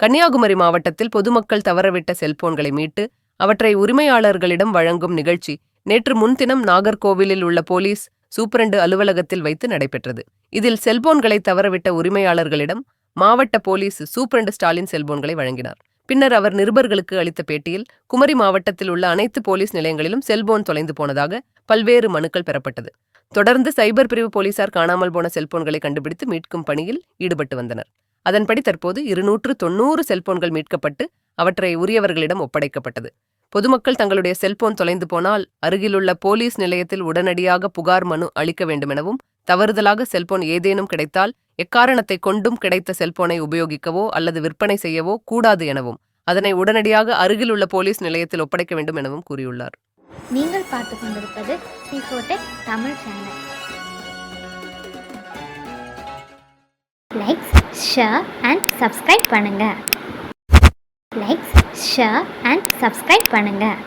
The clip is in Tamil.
கன்னியாகுமரி மாவட்டத்தில் பொதுமக்கள் தவறவிட்ட செல்போன்களை மீட்டு அவற்றை உரிமையாளர்களிடம் வழங்கும் நிகழ்ச்சி நேற்று முன்தினம் நாகர்கோவிலில் உள்ள போலீஸ் சூப்பரண்டு அலுவலகத்தில் வைத்து நடைபெற்றது. இதில் செல்போன்களை தவறவிட்ட உரிமையாளர்களிடம் மாவட்ட போலீஸ் சூப்பரண்டு ஸ்டாலின் செல்போன்களை வழங்கினார். பின்னர் அவர் நிருபர்களுக்கு அளித்த பேட்டியில் குமரி மாவட்டத்தில் உள்ள அனைத்து போலீஸ் நிலையங்களிலும் செல்போன் தொலைந்து போனதாக பல்வேறு மனுக்கள் பெறப்பட்டது. தொடர்ந்து சைபர் பிரிவு போலீசார் காணாமல் போன செல்போன்களை கண்டுபிடித்து மீட்கும் பணியில் ஈடுபட்டு வந்தனர். அதன்படி தற்போது இருநூற்று தொன்னூறு செல்போன்கள் மீட்கப்பட்டு அவற்றை உரியவர்களிடம் ஒப்படைக்கப்பட்டது. பொதுமக்கள் தங்களுடைய செல்போன் தொலைந்து போனால் அருகிலுள்ள போலீஸ் நிலையத்தில் உடனடியாக புகார் மனு அளிக்க வேண்டுமெனவும் தவறுதலாக செல்போன் ஏதேனும் கிடைத்தால் எக்காரணத்தை கொண்டும் கிடைத்த செல்போனை உபயோகிக்கவோ அல்லது விற்பனை செய்யவோ கூடாது எனவும் அதனை உடனடியாக அருகிலுள்ள போலீஸ் நிலையத்தில் ஒப்படைக்க வேண்டும் எனவும் கூறியுள்ளார். நீங்கள் பார்த்து கொண்டிருப்பது Tamil channel. Likes share and subscribe பண்ணுங்க. லைக்ஸ் ஷேர் அண்ட் சப்ஸ்கிரைப் பண்ணுங்கள்